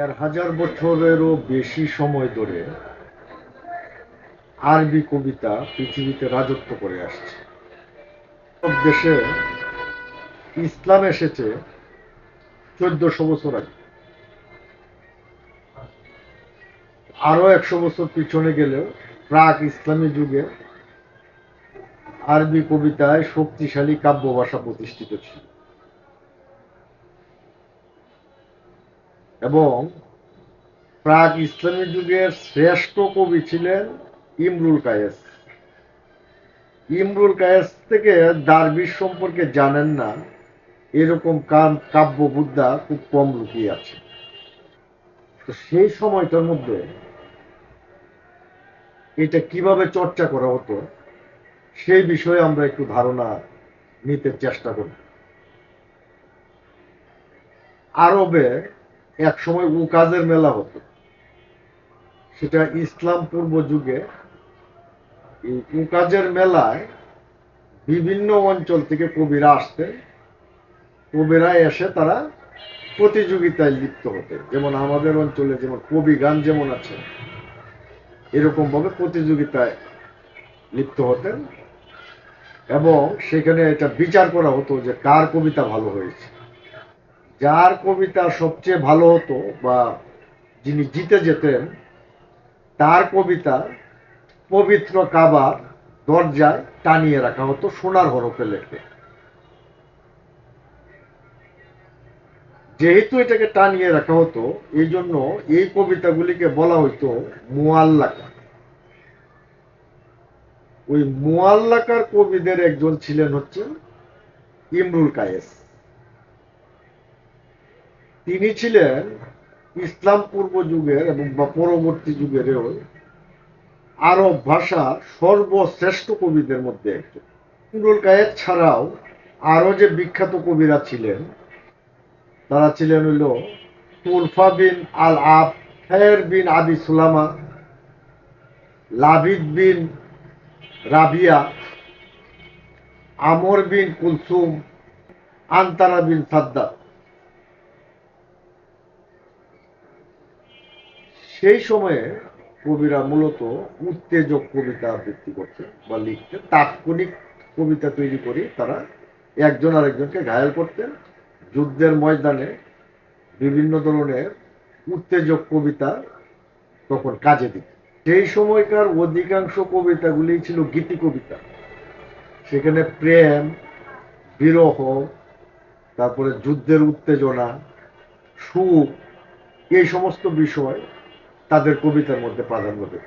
চার হাজার বছরেরও বেশি সময় ধরে আরবি কবিতা পৃথিবীতে রাজত্ব করে আসছে। সব দেশে ইসলাম এসেছে চোদ্দশো বছর আগে। আরও একশো বছর পিছনে গেলেও প্রাক ইসলামী যুগে আরবি কবিতায় শক্তিশালী কাব্য ভাষা প্রতিষ্ঠিত ছিল। এবং প্রাক ইসলামী যুগের শ্রেষ্ঠ কবি ছিলেন ইমরুল কায়েস। ইমরুল কায়েস থেকে দারবিশ সম্পর্কে জানেন না, এরকম কাম- কাব্য বুদ্ধা খুব কম লুকিয়ে আছে। তো সেই সময়টার মধ্যে এটা কীভাবে চর্চা করা হতো, সেই বিষয়ে আমরা একটু ধারণা নিতে চেষ্টা করি আরবে এক সময় উকাজের মেলা হতো। সেটা ইসলাম পূর্ব যুগে এই উকাজের মেলায় বিভিন্ন অঞ্চল থেকে কবিরা আসতেন কবিরা এসে তারা প্রতিযোগিতায় লিপ্ত হতেন যেমন আমাদের অঞ্চলে যেমন কবি গান যেমন আছে এরকম ভাবে প্রতিযোগিতায় লিপ্ত হতেন। এবং সেখানে এটা বিচার করা হতো যে কার কবিতা ভালো হয়েছে। যার কবিতা সবচেয়ে ভালো হতো বা যিনি জিতে যেতেন, তার কবিতা পবিত্র কাবার দরজায় টানিয়ে রাখা হতো সোনার হরফে লেখে। যেহেতু এটাকে টানিয়ে রাখা হতো এই জন্য এই কবিতাগুলিকে বলা হইতো মুয়াল্লাকা ওই মুয়াল্লাকার কবিদের একজন ছিলেন হচ্ছে ইমরুল কায়েস। তিনি ছিলেন ইসলাম পূর্ব যুগের এবং বা পরবর্তী যুগেরও আরব ভাষার সর্বশ্রেষ্ঠ কবিদের মধ্যে একজন। ইমরুল কায়েস ছাড়াও আরও যে বিখ্যাত কবিরা ছিলেন, তারা ছিলেন হইল তুলফা বিন আল আব খের বিন আবি সুলামা, লাবিদ বিন রাবিয়া, আমর বিন কুলসুম, আন্তারা বিন সাদ্দাত। সেই সময়ে কবিরা মূলত উত্তেজক কবিতা আবৃত্তি করতেন বা লিখতেন। তাৎক্ষণিক কবিতা তৈরি করে তারা একজন আরেকজনকে ঘায়াল করতেন। যুদ্ধের ময়দানে বিভিন্ন ধরনের উত্তেজক কবিতা তখন কাজে দিত সেই সময়কার অধিকাংশ কবিতাগুলি ছিল গীতি কবিতা। সেখানে প্রেম, বিরহ, তারপরে যুদ্ধের উত্তেজনা, সুখ, এই সমস্ত বিষয় তাদের কবিতার মধ্যে প্রাধান্য পেত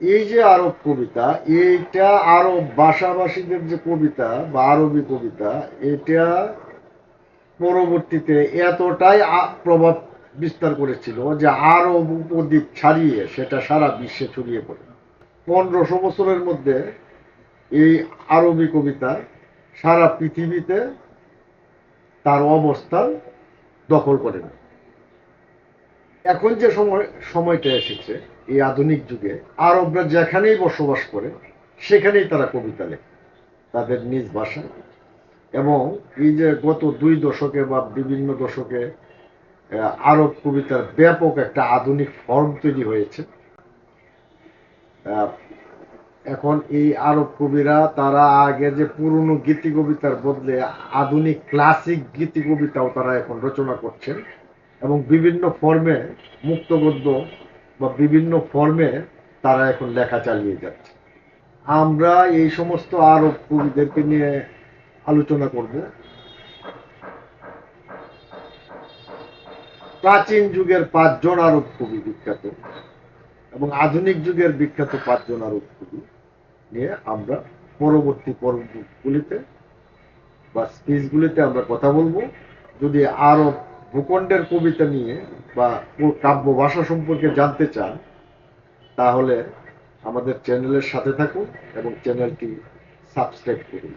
এই যে আরব কবিতা, এইটা আরব ভাষাভাষীদের যে কবিতা বা আরবি কবিতা, এটা পরবর্তীতে এতটাই প্রভাব বিস্তার করেছিল যে আরব উপদ্বীপ ছাড়িয়ে সেটা সারা বিশ্বে ছড়িয়ে পড়ে। পনেরোশো বছরের মধ্যে এই আরবি কবিতা সারা পৃথিবীতে তার অবস্থান দখল করে নেয়। এখন যে সময়, সময়টা এসেছে, এই আধুনিক যুগে, আরবরা যেখানেই বসবাস করে, সেখানেই তারা কবিতা লেখে, তাদের নিজ ভাষা এবং এই যে গত দুই দশকে বা বিভিন্ন দশকে আরব কবিতার ব্যাপক একটা আধুনিক ফর্ম তৈরি হয়েছে। এখন এই আরব কবিরা, তারা আগে যে পুরনো গীতি কবিতার বদলে আধুনিক ক্লাসিক গীতি কবিতাও তারা এখন রচনা করছেন। এবং বিভিন্ন ফর্মে মুক্তগদ্য বা বিভিন্ন ফর্মে তারা এখন লেখা চালিয়ে যাচ্ছে। আমরা এই সমস্ত আরব কবিদেরকে নিয়ে আলোচনা করব। প্রাচীন যুগের পাঁচজন আরব কবি বিখ্যাত এবং আধুনিক যুগের বিখ্যাত পাঁচজন আরব কবি নিয়ে আমরা পরবর্তী পর্বগুলিতে বা স্পিচগুলিতে আমরা কথা বলব। যদি আরব ভূখণ্ডের কবিতা নিয়ে বা কাব্য ভাষা সম্পর্কে জানতে চান, তাহলে আমাদের চ্যানেলের সাথে থাকুন এবং চ্যানেলটি সাবস্ক্রাইব করুন।